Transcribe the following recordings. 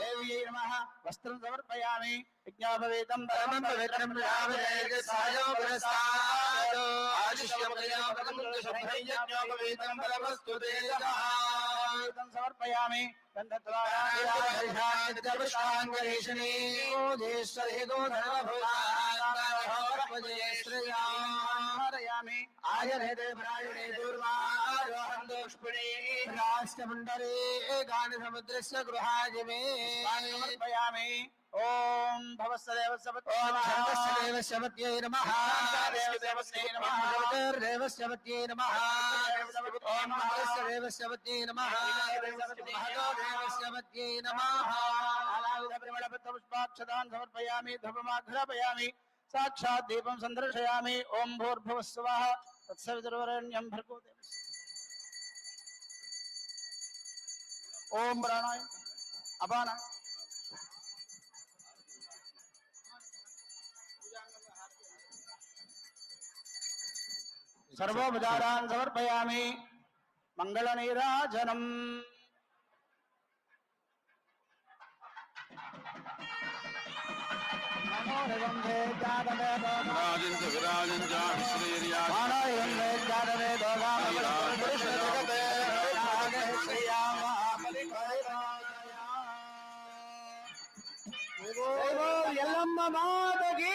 देवी नमः वस्त्रं समर्पयामि। विज्ञापवेदं परमं पवित्रं रामदेव सायो प्रसाद आदिश्यमया प्रकन्दशभयज्ञोपवेदं परमस्तुते नमः समर्पयामि। गन्धत्वाराधिराधिशाङ्गरेशनी देशरहितो धनभूता श्रेयामि आयनहृदे प्रायुणे दुर्वारोहं दोष्पुणे राष्ट्रमण्डले गानसमुद्रस्य गृहाय मे समर्पयामि ॐ भवत्सदेव सपत्सदेव शपत्यै नमः। देवदेवदेव शपत्यै नमः। ॐ देव शपत्यै नमः। आलाविधपरिमलपत्रपुष्पाक्षतान् समर्पयामि धर्ममाघ्रापयामि। साक्षात् दीपं सन्दर्शयामि ॐ भूर्भुवः तत्सवितुर्वरेण्यं भर्गो प्राणाय। सर्वोपचारान् समर्पयामि। मङ्गलनीराजनम्। మానవం వేదాదవేదో గామపురుషజగతే ఎల్లమ్మ మాతకి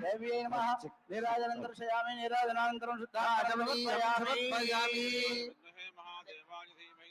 దేవి నమః నీరాజనం దర్శయామి నీరాజనానంతరం శుద్ధాచమయామి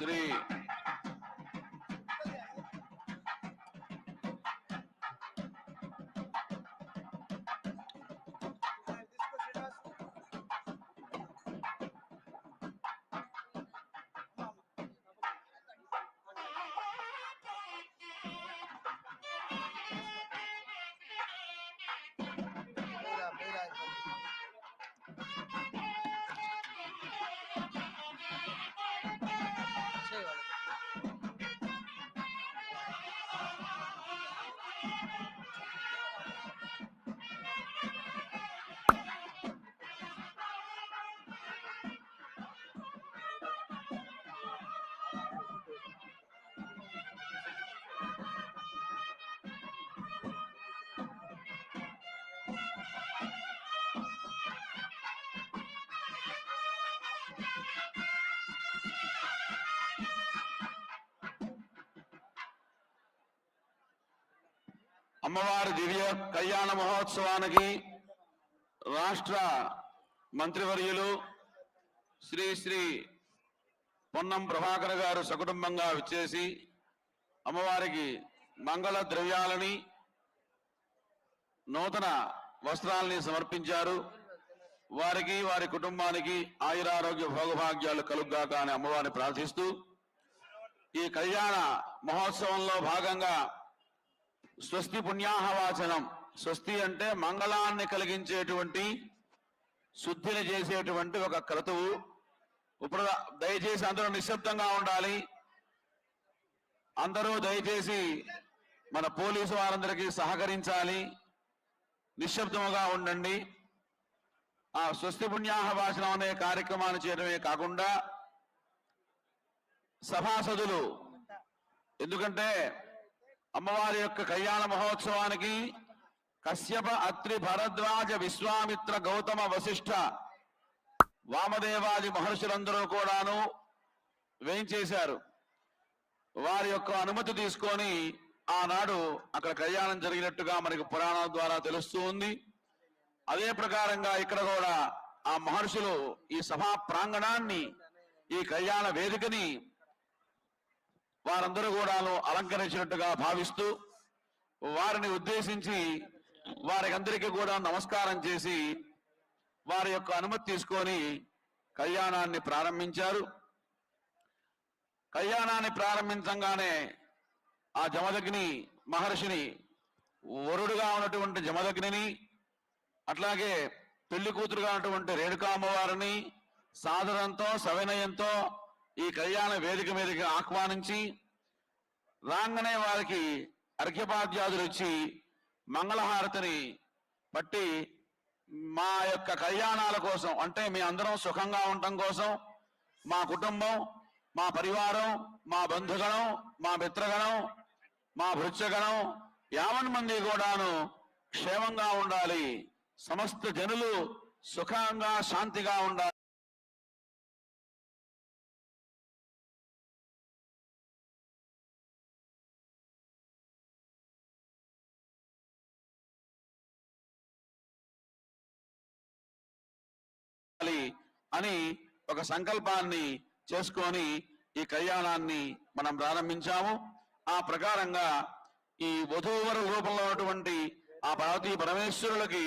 శ్రీ అమ్మవారి దివ్య కళ్యాణ మహోత్సవానికి రాష్ట్ర మంత్రివర్యులు శ్రీ శ్రీ పొన్నం ప్రభాకర్ గారు సకుటుంబంగా విచ్చేసి అమ్మవారికి మంగళ ద్రవ్యాలని నూతన వస్త్రాలని సమర్పించారు. వారికి వారి కుటుంబానికి ఆయురారోగ్య భోగభాగ్యాలు కలుగ్గాక అని అమ్మవారిని ప్రార్థిస్తూ ఈ కళ్యాణ మహోత్సవంలో భాగంగా స్వస్తి పుణ్యాహవాచనం స్వస్తి అంటే మంగళాన్ని కలిగించేటువంటి శుద్ధిని చేసేటువంటి ఒక క్రతువు. ఇప్పుడు దయచేసి అందరూ నిశ్శబ్దంగా ఉండాలి. అందరూ దయచేసి మన పోలీసు వారందరికీ సహకరించాలి. నిశ్శబ్దముగా ఉండండి. ఆ స్వస్తి పుణ్యాహ భాషణం అనే కార్యక్రమాన్ని చేయడమే కాకుండా సభాసదులు ఎందుకంటే అమ్మవారి యొక్క కళ్యాణ మహోత్సవానికి కశ్యప అత్రి భరద్వాజ విశ్వామిత్ర గౌతమ వశిష్ఠ వామదేవాది మహర్షులందరూ కూడాను వేయించేశారు. వారి యొక్క అనుమతి తీసుకొని ఆనాడు అక్కడ కళ్యాణం జరిగినట్టుగా మనకి పురాణం ద్వారా తెలుస్తూ ఉంది. అదే ప్రకారంగా ఇక్కడ కూడా ఆ మహర్షులు ఈ సభా ప్రాంగణాన్ని ఈ కళ్యాణ వేదికని వారందరూ కూడాను అలంకరించినట్టుగా భావిస్తూ వారిని ఉద్దేశించి వారికి అందరికీ కూడా నమస్కారం చేసి వారి యొక్క అనుమతి తీసుకొని కళ్యాణాన్ని ప్రారంభించారు. కళ్యాణాన్ని ప్రారంభించంగానే ఆ జమదగ్ని మహర్షిని వరుడుగా ఉన్నటువంటి జమదగ్నిని అట్లాగే పెళ్ళి కూతురుగా ఉన్నటువంటి రేణుకా అమ్మవారిని సాదరంతో సవినయంతో ఈ కళ్యాణ వేదిక మీదకి ఆహ్వానించి రాగానే వారికి అర్ఘ్యపాద్యాదులు ఇచ్చి మంగళహారతిని బట్టి మా యొక్క కళ్యాణాల కోసం అంటే మీ అందరం సుఖంగా ఉండటం కోసం మా కుటుంబం మా పరివారం మా బంధుగణం మా మిత్రగణం మా భృత్యగణం యావన్ మంది కూడాను క్షేమంగా ఉండాలి. సమస్త జనులు సుఖంగా శాంతిగా ఉండాలి. అని ఒక సంకల్పాన్ని చేసుకొని ఈ కళ్యాణాన్ని మనం ప్రారంభించాము. ఆ ప్రకారంగా ఈ వధూవర రూపంలో ఉన్నటువంటి ఆ పార్వతీ పరమేశ్వరులకి